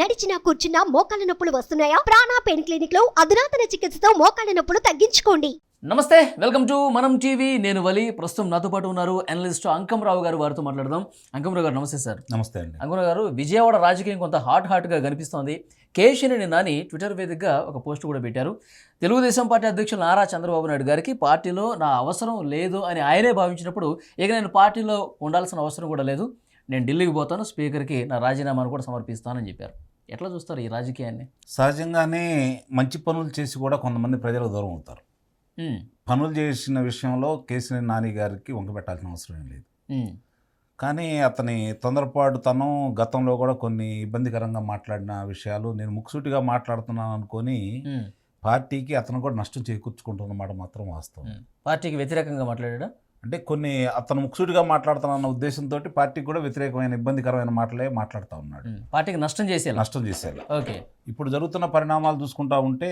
నడిచినా కూర్చున్నా మోకాళ్ళ నొప్పులు వస్తున్నాయా? ప్రాణా పెయిన్ క్లినిక్లో అధునాతన చికిత్సతో మోకాళ్ళ నొప్పులు తగ్గించుకోండి. నమస్తే వెల్కమ్ టు మనం టీవీ. నేను వలి. ప్రస్తుతం నాతో పాటు ఉన్నారు అనలిస్ట్ అంకంరావు గారు. వారితో మాట్లాడదాం. అంకంరావు గారు నమస్తే సార్. నమస్తే అండి. అంకంరావు గారు విజయవాడ రాజకీయం కొంత హాట్ హాట్గా కనిపిస్తోంది. కేశినేని నాని ట్విట్టర్ వేదికగా ఒక పోస్ట్ కూడా పెట్టారు. తెలుగుదేశం పార్టీ అధ్యక్షులు నారా చంద్రబాబు నాయుడు గారికి పార్టీలో నా అవసరం లేదు అని ఆయనే భావించినప్పుడు ఇక నేను పార్టీలో ఉండాల్సిన అవసరం కూడా లేదు. నేను ఢిల్లీకి పోతాను. స్పీకర్కి నా రాజీనామాను కూడా సమర్పిస్తానని చెప్పారు. ఎట్లా చూస్తారు ఈ రాజకీయాన్ని? సహజంగానే మంచి పనులు చేసి కూడా కొంతమంది ప్రజలకు దూరం అవుతారు. పనులు చేసిన విషయంలో కేసీఆర్ నాని గారికి వంకబెట్టాల్సిన అవసరం ఏం లేదు. కానీ అతని తొందరపాటుతనం గతంలో కూడా కొన్ని ఇబ్బందికరంగా మాట్లాడిన విషయాలు నేను ముక్కుసూటిగా మాట్లాడుతున్నాను అనుకొని పార్టీకి అతను కూడా నష్టం చేకూర్చుకుంటున్నమాట మాత్రం వాస్తవం. పార్టీకి వ్యతిరేకంగా మాట్లాడా అంటే కొన్ని అతను ముక్కుసూటిగా మాట్లాడుతున్న ఉద్దేశంతో పార్టీకి కూడా వ్యతిరేకమైన ఇబ్బందికరమైన మాటలే మాట్లాడుతూ ఉన్నాడు. పార్టీకి నష్టం చేసేలా? నష్టం చేసేలా. ఓకే. ఇప్పుడు జరుగుతున్న పరిణామాలు చూసుకుంటా ఉంటే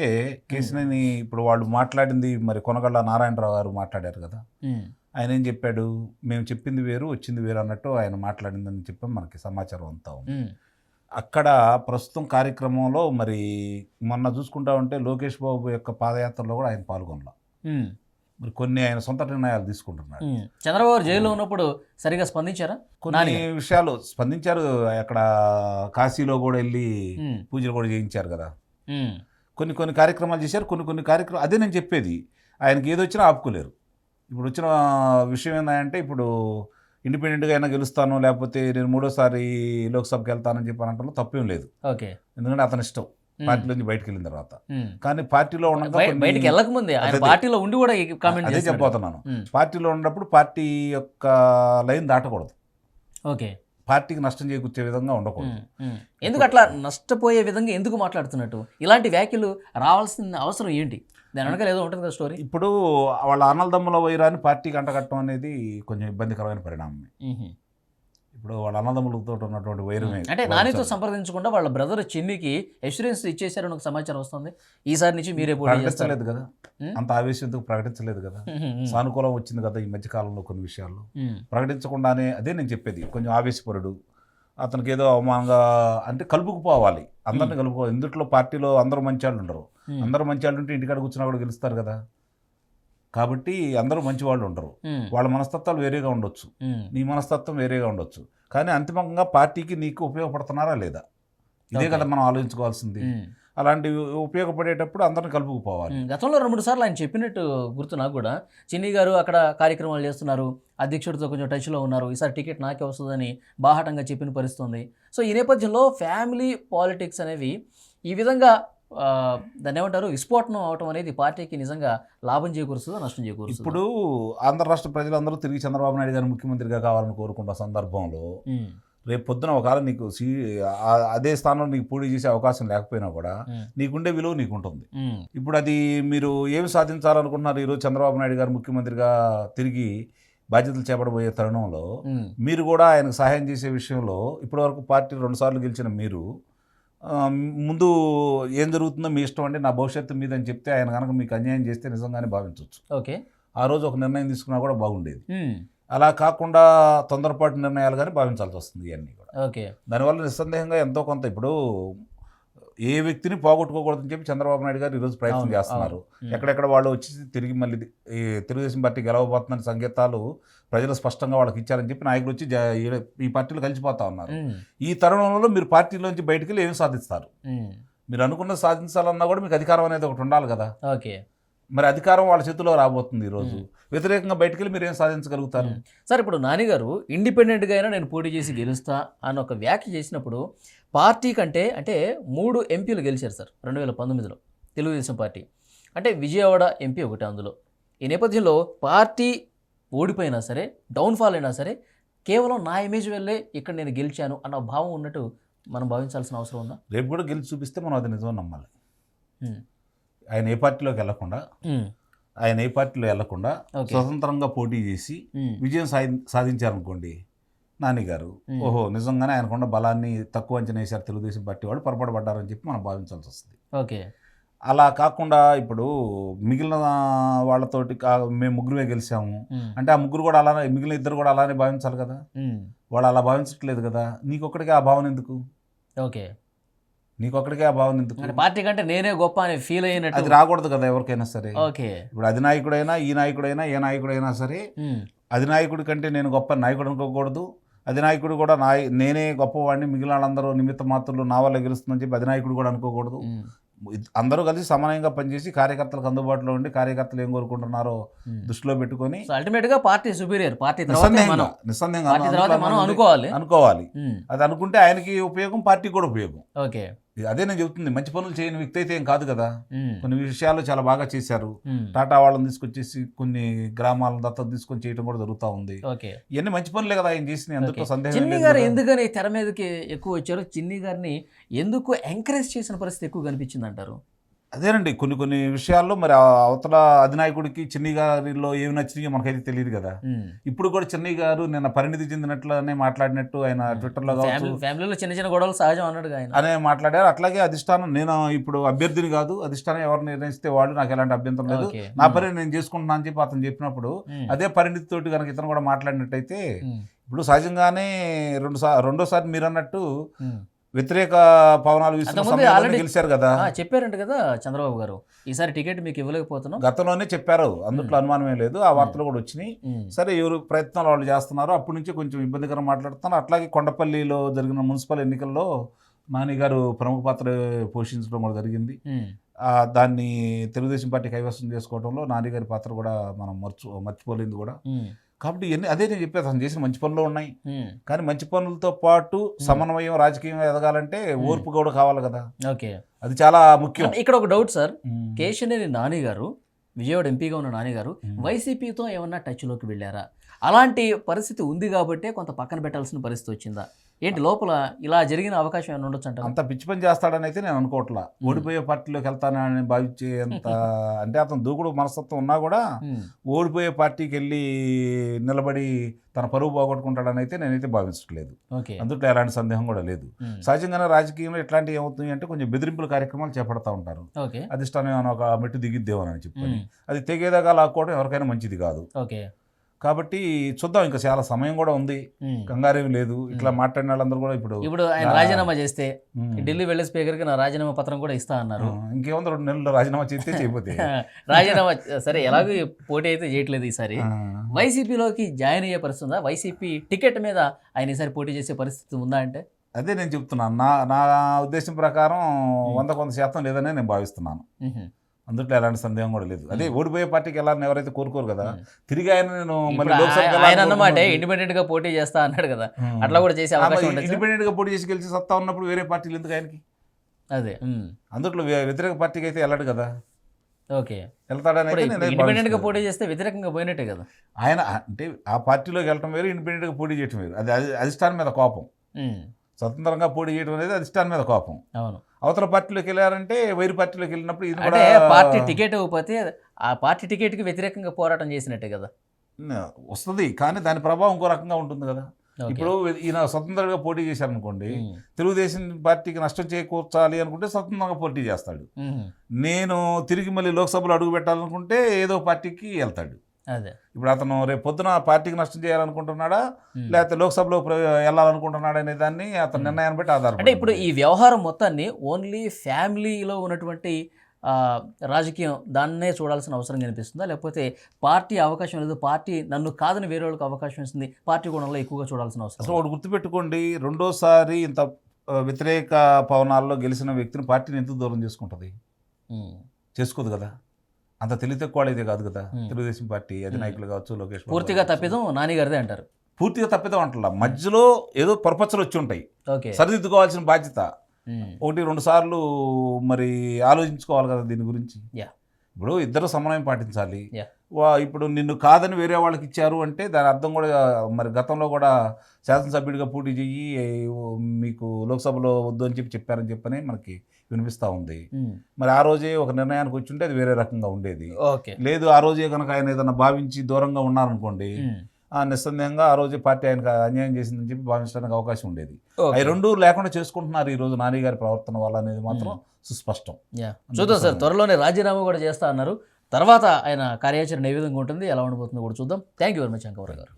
కేసీనేని ఇప్పుడు వాళ్ళు మాట్లాడింది మరి కొనగళ్ళ నారాయణరావు గారు మాట్లాడారు కదా. ఆయన ఏం చెప్పాడు? మేము చెప్పింది వేరు వచ్చింది వేరు అన్నట్టు ఆయన మాట్లాడిందని చెప్పి మనకి సమాచారం అంతా ఉంది. అక్కడ ప్రస్తుతం కార్యక్రమంలో మరి మొన్న చూసుకుంటా ఉంటే లోకేష్ బాబు యొక్క పాదయాత్రలో కూడా ఆయన పాల్గొనలా. మరి కొన్ని ఆయన సొంత నిర్ణయాలు తీసుకుంటున్నాడు. ఉమ్. చంద్రబాబు జైల్లో ఉన్నప్పుడు సరిగా స్పందించారా? కొన్ని నాని విషయాలు స్పందించారు. అక్కడ కాశీలో కూడా వెళ్ళి పూజలు కూడా చేయించారు కదా. కొన్ని కొన్ని కార్యక్రమాలు చేశారు కొన్ని కొన్ని కార్యక్రమాలు అదే నేను చెప్పేది. ఆయనకి ఏది వచ్చినా ఆపుకోలేరు. ఇప్పుడు వచ్చిన విషయం ఏంటంటే ఇప్పుడు ఇండిపెండెంట్గా అయినా గెలుస్తాను లేకపోతే నేను మూడోసారి లోక్సభకి వెళ్తానని చెప్పి అనటంలో తప్పేం లేదు. ఓకే. ఎందుకంటే అతని ఇష్టం. ఉమ్, పార్టీలోంచి బయటకు వెళ్ళిన తర్వాత. కానీ పార్టీలో ఉండగా బయటికి వెళ్ళకముందే. ఆయన. పార్టీలో ఉండి కూడా కామెంట్ అదే. చెప్పబోతున్నాను. పార్టీలో ఉన్నప్పుడు పార్టీ యొక్క లైన్ దాటకూడదు. ఓకే. పార్టీకి నష్టం చేకూర్చే విధంగా ఉండకూడదు. ఎందుకు అట్లా నష్టపోయే విధంగా ఎందుకు మాట్లాడుతున్నట్టు? ఇలాంటి వ్యాఖ్యలు రావాల్సిన అవసరం ఏంటి? దాని వెనకాల ఏదో ఉంటుంది కదా స్టోరీ ఇప్పుడు వాళ్ళ అన్నదమ్ముల వైరాన్ని పార్టీకి అంటగట్టడం అనేది కొంచెం ఇబ్బందికరమైన పరిణామమే. ఉహు. ఇప్పుడు వాళ్ళ అన్నదమ్ములతో ఉన్నటువంటి వైరమే అంటే నానితో సంప్రదించకుండా వాళ్ళ బ్రదర్ చిన్నికి ఎష్యూరెన్స్ ఇచ్చేసారని ఒక సమాచారం వస్తుంది. ఈసారి నుంచి మీరే ప్రకటించలేదు కదా. అంత ఆవేశం ఎందుకు ప్రకటించలేదు కదా. సానుకూలం వచ్చింది కదా ఈ మధ్య కాలంలో కొన్ని విషయాల్లో. ప్రకటించకుండానే అదే నేను చెప్పేది కొంచెం ఆవేశపరుడు. అతనికి ఏదో అవమానంగా అంటే కలుపుకుపోవాలి. అందరిని కలుపుకో ఇందుట్లో పార్టీలో అందరూ మంచి వాళ్ళు ఉండరు. అందరూ మంచి వాళ్ళు ఉంటే ఇంటికాడ కూర్చున్నా కూడా గెలుస్తారు కదా. కాబట్టి అందరూ మంచి వాళ్ళు ఉండరు వాళ్ళ మనస్తత్వాలు వేరేగా ఉండొచ్చు. నీ మనస్తత్వం వేరేగా ఉండొచ్చు. కానీ అంతిమంగా పార్టీకి నీకు ఉపయోగపడుతున్నారా లేదా? ఇదే. కదా మనం ఆలోచించుకోవాల్సింది. ఉమ్. అలాంటి ఉపయోగపడేటప్పుడు అందరిని కలుపుకుపోవాలి. గతంలో రెండు మూడు సార్లు ఆయన చెప్పినట్టు గుర్తు నాకు కూడా. చిన్ని గారు అక్కడ కార్యక్రమాలు చేస్తున్నారు. అధ్యక్షుడితో కొంచెం టచ్లో ఉన్నారు. ఈసారి టికెట్ నాకే వస్తుందని బాహాటంగా చెప్పిన పరిస్థితుంది సో ఈ నేపథ్యంలో ఫ్యామిలీ పాలిటిక్స్ అనేవి ఈ విధంగా దాన్ని ఏమంటారు? విస్ఫోటనం అవటం అనేది పార్టీకి నిజంగా లాభం చేకూరుస్తుందా నష్టం చేకూరుస్తుందా? ఇప్పుడు ఆంధ్ర రాష్ట్ర ప్రజలందరూ తిరిగి చంద్రబాబు నాయుడు గారు ముఖ్యమంత్రిగా కావాలని కోరుకున్న సందర్భంలో రేపు పొద్దున ఒకవేళ నీకు సీ అదే స్థానంలో నీకు పోటీ చేసే అవకాశం లేకపోయినా కూడా నీకుండే విలువ నీకు ఉంటుంది ఇప్పుడు అది మీరు ఏమి సాధించాలనుకుంటున్నారు ఈరోజు చంద్రబాబు నాయుడు గారు ముఖ్యమంత్రిగా తిరిగి బాధ్యతలు చేపడబోయే తరుణంలో మీరు కూడా ఆయనకు సహాయం చేసే విషయంలో ఇప్పటివరకు పార్టీ రెండుసార్లు గెలిచిన మీరు ముందు ఏం జరుగుతుందో మీ ఇష్టం అండి నా భవిష్యత్తు మీద అని చెప్తే ఆయన కనుక మీకు అన్యాయం చేస్తే నిజంగానే భావించవచ్చు. ఓకే. ఆ రోజు ఒక నిర్ణయం తీసుకున్నా కూడా బాగుండేది. అలా కాకుండా తొందరపాటు నిర్ణయాలు కానీ భావించాల్సి వస్తుంది ఇవన్నీ కూడా. ఓకే. దానివల్ల నిస్సందేహంగా ఎంతో కొంత ఇప్పుడు ఏ వ్యక్తిని పోగొట్టుకోకూడదని చెప్పి చంద్రబాబు నాయుడు గారు ఈరోజు ప్రయత్నం చేస్తున్నారు. ఎక్కడెక్కడ వాళ్ళు వచ్చి తిరిగి మళ్ళీ ఈ తెలుగుదేశం పార్టీ గెలవబోతుందని సంకేతాలు ప్రజలు స్పష్టంగా వాళ్ళకి ఇచ్చారని చెప్పి నాయకులు వచ్చి ఈ- పార్టీలు కలిసిపోతా ఉన్నారు. ఈ తరుణంలో మీరు పార్టీలోంచి బయటికి వెళ్ళి ఏమి సాధిస్తారు? మీరు అనుకున్నది సాధించాలన్నా కూడా మీకు అధికారం అనేది ఒకటి ఉండాలి కదా. ఓకే. మరి అధికారం వాళ్ళ చేతిలో రాబోతుంది ఈరోజు వ్యతిరేకంగా బయటికి వెళ్ళి మీరు ఏం సాధించగలుగుతారు. సార్ ఇప్పుడు నానిగారు ఇండిపెండెంట్గా అయినా నేను పోటీ చేసి గెలుస్తా అని ఒక వ్యాఖ్య చేసినప్పుడు పార్టీ కంటే అంటే మూడు ఎంపీలు గెలిచారు సార్ రెండు వేల పంతొమ్మిదిలో తెలుగుదేశం పార్టీ. అంటే విజయవాడ ఎంపీ ఒకటి అందులో. ఈ నేపథ్యంలో పార్టీ ఓడిపోయినా సరే డౌన్ఫాల్ అయినా సరే కేవలం నా ఇమేజ్ వల్లే ఇక్కడ నేను గెలిచాను అన్న భావం ఉన్నట్టు మనం భావించాల్సిన అవసరం ఉందా? రేపు కూడా గెలిచి చూపిస్తే మనం అది నిజం నమ్మాలి. ఆయన ఏ పార్టీలోకి వెళ్ళకుండా. ఆయన ఏ పార్టీలో వెళ్ళకుండా. స్వతంత్రంగా పోటీ చేసి. విజయం సాధి సాధించారనుకోండి నాని గారు. ఓహో నిజంగానే ఆయనకున్న బలాన్ని తక్కువ అంచనా వేశారు తెలుగుదేశం పార్టీ వాళ్ళు పొరపాటు పడ్డారని చెప్పి మనం భావించాల్సి వస్తుంది ఓకే అలా కాకుండా ఇప్పుడు మిగిలిన వాళ్ళతోటి మేము ముగ్గురుమే గెలిచాము. అంటే ఆ ముగ్గురు కూడా అలానే మిగిలిన ఇద్దరు కూడా అలానే భావించాలి కదా. వాళ్ళు అలా భావించట్లేదు కదా నీకొక్కడికి ఆ భావన ఎందుకు ఓకే నీకు ఒక్కడికే ఆ భావన ఎందుకు? పార్టీ కంటే నేనే గొప్ప అని ఫీల్ అది అయినట్టు రాకూడదు కదా ఎవరికైనా సరే. ఓకే. ఇప్పుడు అధినాయకుడైనా ఈ నాయకుడైనా ఏ నాయకుడైనా సరే అధినాయకుడి కంటే నేను గొప్ప నాయకుడు అనుకోకూడదు. అధినాయకుడు కూడా నా నేనే గొప్పవాడిని మిగిలిన వాళ్ళందరూ నిమిత్త మాత్రులు నా వల్ల గెలుస్తుందని చెప్పి అధినాయకుడు కూడా అనుకోకూడదు. అందరూ కలిసి సమన్వయంగా పనిచేసి కార్యకర్తలకు అందుబాటులో ఉండి కార్యకర్తలు ఏం కోరుకుంటున్నారో. దృష్టిలో పెట్టుకొని అల్టిమేట్గా పార్టీ సుపీరియర్ పార్టీ నిస్సందేహంగా పార్టీ అనుకోవాలి. అనుకోవాలి. అది అనుకుంటే ఆయనకి ఉపయోగం పార్టీకి కూడా ఉపయోగం. ఓకే. అదే నేను చెబుతుంది మంచి పనులు చేయని వ్యక్తి అయితే ఏం కాదు కదా. కొన్ని విషయాలు చాలా బాగా చేశారు. టాటా వాళ్ళని తీసుకొచ్చేసి కొన్ని గ్రామాలను దత్తత తీసుకొని చేయడం కూడా జరుగుతూ ఉంది. ఓకే. ఇవన్నీ మంచి పనులే కదా ఆయన చేసిన అందులో ఓకే. సందేహం చిన్ని గారు. ఎందుకని తెర మీదకి ఎక్కువ వచ్చారు? చిన్ని గారిని ఎందుకు ఎంకరేజ్ చేసిన పరిస్థితి ఎక్కువ కనిపించింది అంటారు అదేనండి కొన్ని కొన్ని విషయాల్లో మరి అవతల అధినాయకుడికి చిన్ని గారిలో ఏమి నచ్చినాయో మనకైతే తెలియదు కదా. ఇప్పుడు కూడా చెన్నై గారు నిన్న పరిణితి చెందినట్లనే మాట్లాడినట్టు ఆయన ట్విట్టర్లో ఫ్యామిలీలో చిన్న చిన్న గొడవలు సహజం అన్నాడు ఆయన. అనే మాట్లాడారు. అట్లాగే అధిష్టానం నేను ఇప్పుడు అభ్యర్థిని కాదు అధిష్టానం ఎవరు నిర్ణయిస్తే వాళ్ళు నాకు ఎలాంటి అభ్యంతరం లేదు. నా పని నేను చేసుకుంటున్నా అని చెప్పి అతను చెప్పినప్పుడు అదే పరిణితి తోటి కనుక ఇతను కూడా మాట్లాడినట్టయితే ఇప్పుడు సహజంగానే రెండు సార్ రెండోసారి మీరు అన్నట్టు. వ్యతిరేక పవనాలు వీస్తున్న గెలిచారు కదా? చెప్పారంట కదా చంద్రబాబు గారు. ఈసారి టికెట్ మీకు ఇవ్వలేకపోతున్నాం. గతంలోనే చెప్పారు. అందుట్లో అనుమానమే లేదు. ఆ వార్తలు కూడా వచ్చినాయి. సరే ఎవరు ప్రయత్నాలు వాళ్ళు చేస్తున్నారు అప్పటి నుంచి కొంచెం ఇబ్బందికరం మాట్లాడుతున్నారు. అట్లాగే కొండపల్లిలో జరిగిన మున్సిపల్ ఎన్నికల్లో నాని గారు ప్రముఖ పాత్ర పోషించడం కూడా జరిగింది. దాన్ని తెలుగుదేశం పార్టీ కైవసం చేసుకోవడంలో నాని గారి పాత్ర కూడా మనం మర్చు మర్చిపోలేదు కూడా. కాబట్టి ఇవన్నీ అదే నేను చెప్పేది అతను చేసిన మంచి పనులు ఉన్నాయి. కానీ మంచి పనులతో పాటు సమన్వయం రాజకీయంగా ఎదగాలంటే ఓర్పు కూడా కావాలి కదా. ఓకే. అది చాలా ముఖ్యం. ఇక్కడ ఒక డౌట్ సార్. కేశనేని నాని గారు విజయవాడ ఎంపీగా ఉన్న నాని గారు. వైసీపీతో ఏమన్నా టచ్లోకి వెళ్ళారా? అలాంటి పరిస్థితి ఉంది కాబట్టే కొంత పక్కన పెట్టాల్సిన పరిస్థితి వచ్చిందా? ఏంటి లోపల ఇలా జరిగిన అవకాశం ఏమైనా ఉండొచ్చు అంటారా? అంత పిచ్చి పని చేస్తాడని అయితే నేను అనుకోవట్లా. ఓడిపోయే పార్టీలోకి వెళ్తానని భావించే అంత అంటే అతను దూకుడు మనస్తత్వం ఉన్నా కూడా ఓడిపోయే పార్టీకి వెళ్ళి నిలబడి తన పరువు పోగొట్టుకుంటాడని అయితే నేనైతే భావించట్లేదు. ఓకే. అందుట్లో ఎలాంటి సందేహం కూడా లేదు. సహజంగానే రాజకీయంలో ఎట్లాంటివి ఏమవుతుంది అంటే కొంచెం బెదిరింపుల కార్యక్రమాలు చేపడతా ఉంటారు. అధిష్టానం ఏమైనా ఒక మెట్టు దిగిద్దేమని చెప్పని. ఉమ్, అది తెగేదాకా లాక్కోవడం ఎవరికైనా మంచిది కాదు. కాబట్టి చూద్దాం ఇంకా చాలా సమయం కూడా ఉంది. కంగారేమి లేదు. ఇట్లా మాట్లాడిన వాళ్ళందరూ కూడా ఇప్పుడు ఇప్పుడు ఆయన రాజీనామా చేస్తే ఢిల్లీ వెళ్ళే స్పీకర్కి నా రాజీనామా పత్రం కూడా ఇస్తా అన్నారు. ఇంకేముంది రెండు నెలలు రాజీనామా చేస్తే చేయబోతే రాజీనామా సరే ఎలాగో పోటీ అయితే చేయట్లేదు ఈసారి. వైసీపీలోకి జాయిన్ అయ్యే పరిస్థితి ఉందా? వైసీపీ టికెట్ మీద ఆయన ఈసారి పోటీ చేసే పరిస్థితి ఉందా అంటే? అదే నేను చెప్తున్నాను. నా నా ఉద్దేశం ప్రకారం వంద కొంత శాతం లేదనే నేను భావిస్తున్నాను. అందుట్లో ఎలాంటి సందేహం కూడా లేదు అదే ఓడిపోయే పార్టీకి వెళ్ళాలని ఎవరైతే కోరుకోరు కదా. తిరిగి ఆయన నేను ఆయన- అన్నమాట. ఇండిపెండెంట్గా పోటీ చేస్తా అన్నాడు కదా. అట్లా కూడా చేసే అవకాశం ఇండిపెండెంట్గా పోటీ చేసి గెలిచి సత్తా ఉన్నప్పుడు వేరే పార్టీలు ఎందుకు ఆయనకి అదే. అందుట్లో వ్య- వ్యతిరేక పార్టీకి అయితే వెళ్ళాడు కదా ఓకే వెళ్తాడని ఇండిపెండెంట్గా. పోటీ చేస్తే వ్యతిరేకంగా పోయినట్టే కదా ఆయన అంటే ఆ పార్టీలోకి వెళ్ళటం వేరు ఇండిపెండెంట్గా పోటీ చేయటం వేరు అది అధిష్టానం మీద కోపం. స్వతంత్రంగా పోటీ చేయడం అనేది అధిష్టానం మీద కోపం అవును అవతల పార్టీలోకి వెళ్ళారంటే వైరు పార్టీలోకి వెళ్ళినప్పుడు ఇది కూడా పార్టీ టికెట్ ఇవ్వకపోతే ఆ పార్టీ టికెట్కి వ్యతిరేకంగా పోరాటం చేసినట్టే కదా వస్తుంది కానీ దాని ప్రభావం ఇంకో రకంగా ఉంటుంది కదా. ఇప్పుడు ఈయన స్వతంత్రంగా పోటీ చేశారనుకోండి ఉమ్. తెలుగుదేశం పార్టీకి నష్టం చేకూర్చాలి అనుకుంటే స్వతంత్రంగా పోటీ చేస్తాడు. నేను తిరిగి మళ్ళీ లోక్సభలో అడుగు పెట్టాలనుకుంటే ఏదో పార్టీకి వెళ్తాడు అదే. ఇప్పుడు అతను రేపు పొద్దున పార్టీకి నష్టం చేయాలనుకుంటున్నాడా. లేకపోతే లోక్సభలో వెళ్ళాలనుకుంటున్నాడా అనే దాన్ని అతని నిర్ణయాన్ని బట్టి ఆధారపడి అంటే ఇప్పుడు ఈ వ్యవహారం మొత్తాన్ని ఓన్లీ ఫ్యామిలీలో ఉన్నటువంటి రాజకీయం దాన్నే చూడాల్సిన అవసరం కనిపిస్తుందా? లేకపోతే పార్టీ అవకాశం లేదు పార్టీ నన్ను కాదని వేరే వాళ్ళకి అవకాశం ఇస్తుంది పార్టీ గుణంలో ఎక్కువగా చూడాల్సిన అసలు అవసరం ఒకటి గుర్తుపెట్టుకోండి రెండోసారి ఇంత వ్యతిరేక పవనాల్లో గెలిచిన వ్యక్తిని పార్టీని ఎందుకు దూరం చేసుకుంటుంది. చేసుకోదు కదా? అంత తెలివి తక్కువ వాళ్ళైతే కాదు కదా. తెలుగుదేశం పార్టీ అధినాయకులు కావచ్చు లోకేష్ పూర్తిగా. తప్పిదం నాని గారిదే అంటారు పూర్తిగా తప్పిదం అంటలా మధ్యలో ఏదో పరపచ్చలు వచ్చి ఉంటాయి ఓకే సరిదిద్దుకోవాల్సిన బాధ్యత. ఒకటి రెండు సార్లు మరి ఆలోచించుకోవాలి కదా దీని గురించి. ఇప్పుడు ఇద్దరు సమన్వయం పాటించాలి. ఇప్పుడు నిన్ను కాదని వేరే వాళ్ళకి ఇచ్చారు అంటే దాని అర్థం కూడా మరి గతంలో కూడా శాసనసభ్యుడిగా పోటీ చెయ్యి మీకు లోక్సభలో వద్దు అని చెప్పి చెప్పారని చెప్పని మనకి వినిపిస్తూ ఉంది. ఉమ్. మరి ఆ రోజే ఒక నిర్ణయానికి వచ్చి ఉంటే అది వేరే రకంగా ఉండేది. ఓకే లేదు ఆ రోజే కనుక ఆయన ఏదైనా భావించి దూరంగా ఉన్నారనుకోండి. ఆ నిస్సందేహంగా ఆ రోజే పార్టీ ఆయనకు అన్యాయం చేసిందని చెప్పి భావించడానికి అవకాశం ఉండేది. అవి రెండు లేకుండా చేసుకుంటున్నారు ఈ రోజు నాని గారి ప్రవర్తన వల్ల అనేది మాత్రం సుస్పష్టం. యా. చూద్దాం సార్ త్వరలోనే రాజీనామా కూడా చేస్తా అన్నారు. తర్వాత ఆయన కార్యాచరణ ఏ విధంగా ఉంటుంది ఎలా ఉండబోతుందో కూడా చూద్దాం. థ్యాంక్ యూ వెరీ మచ్ అంకవర్ గారు.